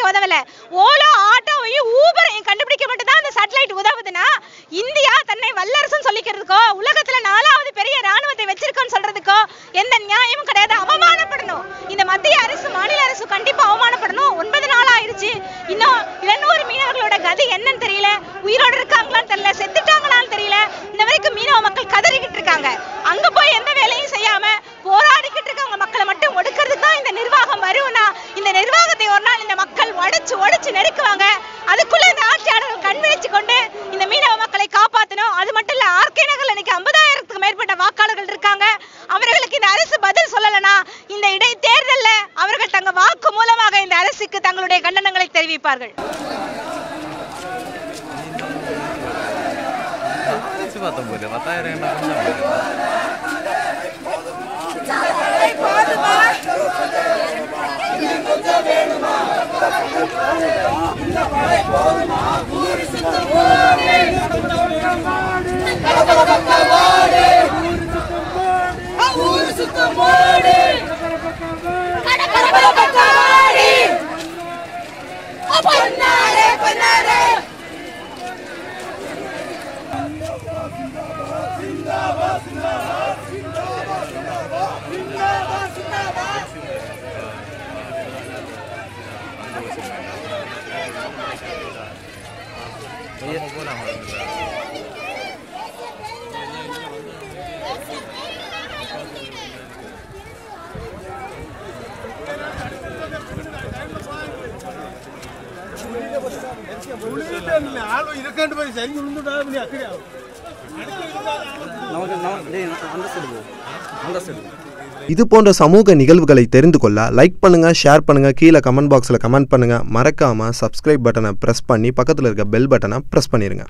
கண்டுபிடிக்க உதவல ஓலோ ஆட்டோவையும் ஊபரையும் கண்டுபிடிக்க மட்டும் தான் அந்த சேட்டலைட் உதவுதுன்னா இந்தியா தன்னை வல்லரசுன்னு சொல்லிக்கிறதுக்கோ உலகத்துல நாலாவது பெரிய ராணுவத்தை வச்சிருக்கோம்னு சொல்றதுக்கோ எந்த நியாயமும் கிடையாது. அவமானப்படணும். இந்த மத்திய அரசு மாநில அரசு கண்டிப்பா அவமானப்படணும். ஒன்பது நாள் ஆயிடுச்சு இன்னும் இருநூறு மீனவர்களோட கதி என்னன்னு தெரியல. உயிரோட இருக்காங்களான்னு தெரியல. செத்துட்டாங்களான்னு தெரியல. இந்த வரைக்கும் மீனவ மக்கள் கதறிக்கிட்டு இருக்காங்க அங்க போய் எந்த வேலையும் செய்யாம போராடிக்கிட்டு இருக்கவங்க மக்களை மட்டும் ஒடுக்கிறதுக்கு தான் இந்த நிர்வாகம் வரும்னா இந்த நிர்வாகத்தை ஒரு நாள் இந்த அடிச்சு உடைச்சு நெருக்குவாங்க. அதுக்குள்ள இந்த ஆட்சியாளர்கள் கண் விழிச்சு கொண்டு இந்த மீனவ மக்களை காப்பாற்றணும் அது மட்டும் இல்ல ஆர்கே நகர்ல இன்னைக்கு ஐம்பதாயிரத்துக்கு மேற்பட்ட வாக்காளர்கள் இருக்காங்க. அவர்களுக்கு இந்த அரசு பதில் சொல்லலனா இந்த இடைத்தேர்தல்ல அவர்கள் தங்க வாக்கு மூலமாக இந்த அரசுக்கு தங்களுடைய கண்டனங்களை தெரிவிப்பார்கள். பார்த்தோம் பத்தாயிரம் என்ன പൊന്നാരെ പൊന്നാരെ Vamos por la. இது போன்ற சமூக நிகழ்வுகளை தெரிந்து கொள்ள லைக் பண்ணுங்க ஷேர் பண்ணுங்க கீழே கமெண்ட் பாக்ஸில் கமெண்ட் பண்ணுங்க. மறக்காம சப்ஸ்கிரைப் பட்டனை ப்ரெஸ் பண்ணி பக்கத்தில் இருக்க பெல் பட்டனை ப்ரெஸ் பண்ணிருங்க.